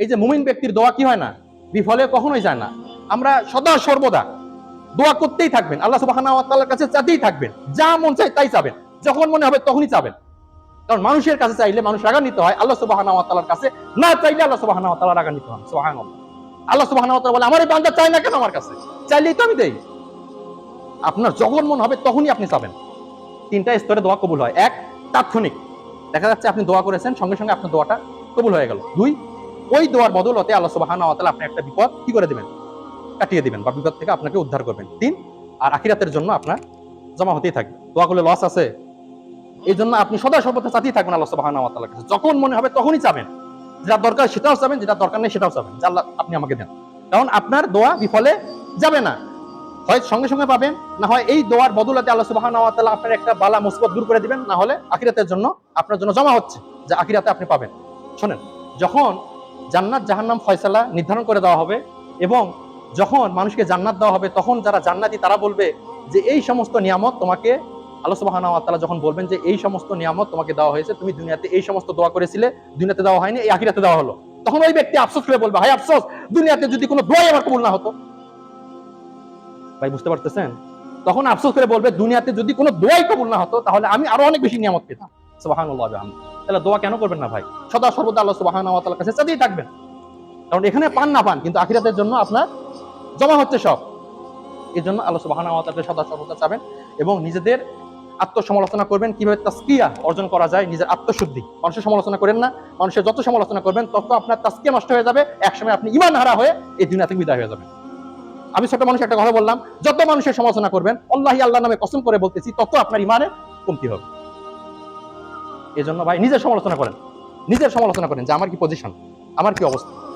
এই যে মুমিন ব্যক্তির দোয়া কি হয় না? বিফলে কখনোই যায় না। আমরা সদা সর্বদা দোয়া করতেই থাকবেন। আল্লাহ ওয়া কাছে চাইতেই থাকবেন। যা মন চায় তাই চাবেন। যখন মনে হবে তখনই চাবেন। কারণ মানুষের কাছে চাইলে মানুষ রাগান্বিত হয়। আল্লাহ ওয়া কাছে না চাইলে আল্লাহ তাআলা রাগান্বিত হন। সুবহানাল্লাহ। আল্লাহ তাআলা বলে, আমার এই বান্দা চায় না কেন আমার কাছে? চাইলেই তো আমি দেই। আপনার যখন মন হবে তখনই আপনি চাবেন। তিনটা স্তরে দোয়া কবুল হয়। এক, তাৎক্ষণিক। দেখা যাচ্ছে আপনি দোয়া করেছেন, সঙ্গে সঙ্গে আপনার দোয়াটা কবুল হয়ে গেল। দুই ওই দোয়ার বদলতে আল্লাহ সুবহানাহু ওয়া তাআলা আপনি একটা বিপদ কি করে দিবেন? কাটিয়ে দিবেন, বা বিপদ থেকে আপনাকে উদ্ধার করবেন। তিন আর আখিরাতের জন্য আপনার জমা হতেই থাকবে। দোয়া করলে লস আছে। এই জন্য আপনি সদা সর্বদা চাতেই থাকবেন আল্লাহ সুবহানাহু ওয়া তাআলার কাছে। যখন মনে হবে তখনই চাবেন। যেটা দরকার সেটাও চাবেন, যেটা দরকার নেই সেটাও চাবেন। যে আল্লাহ আপনি আমাকে দেন। কারণ আপনার দোয়া বিফলে যাবে না। হয় সঙ্গে সঙ্গে পাবেন, না হয় এই দোয়ার বদলাতে আল্লাহ তাআলা আপনার একটা বালা, মুসিবত দূর করে দিবেন। না হলে আখিরাতের জন্য আপনার জন্য জমা হচ্ছে। যে আখিরাতে আপনি পাবেন। শোনেন, যখন জান্নাত জাহান্নাম ফয়সালা নির্ধারণ করে দেওয়া হবে এবং যখন মানুষকে জান্নাত দেওয়া হবে, তখন যারা জান্নাতি তারা বলবে যে এই সমস্ত নিয়ামত তোমাকে আল্লাহ সুবহানাহু যখন বলবেন যে এই সমস্ত নিয়ামত তোমাকে দেওয়া হয়েছে, তুমি দুনিয়াতে এই সমস্ত দোয়া করেছিলে, দুনিয়াতে দেওয়া হয়নি, এই আখিরাতে দেওয়া হলো। তখন ওই ব্যক্তি আফসোস করে বলবে, হায় আফসোস, দুনিয়াতে যদি কোনো দোয়াই আমার কবুল না হতো। ভাই, বুঝতে পারতেছেন? তখন আফসোস করে বলবে, দুনিয়াতে যদি কোনো দোয়াই কবুল না হতো, তাহলে আমি আরও অনেক বেশি নিয়ামত পেতাম। সুবহানাল্লাহ বিহামদিহি। তাহলে দোয়া কেন করবেন না ভাই? সদা সর্বদা আল্লাহ কাছে চাইতেই থাকবেন। কারণ এখানে পান না পান, কিন্তু আখিরাতের জন্য আপনার জমা হচ্ছে সব। এই জন্য আল্লাহ সদা সর্বদা চাবেন এবং নিজেদের আত্মসমালোচনা করবেন। কীভাবে তাস্কিয়া অর্জন করা যায়? নিজের আত্মশুদ্ধি। মানুষের সমালোচনা করেন না। মানুষের যত সমালোচনা করবেন, তত আপনার তাস্কিয়া নষ্ট হয়ে যাবে। একসময় আপনি ইমান হারা হয়ে এই দুনিয়া থেকে বিদায় হয়ে যাবেন। আমি ছোট মানুষ একটা কথা বললাম, যত মানুষের সমালোচনা করবেন আল্লাহি আল্লাহ নামে কসম করে বলতেছি, তত আপনার ইমানে কমতি হবে। এই জন্য ভাই নিজের সমালোচনা করেন। নিজের সমালোচনা করেন যে আমার কি পজিশন আমার কি অবস্থা।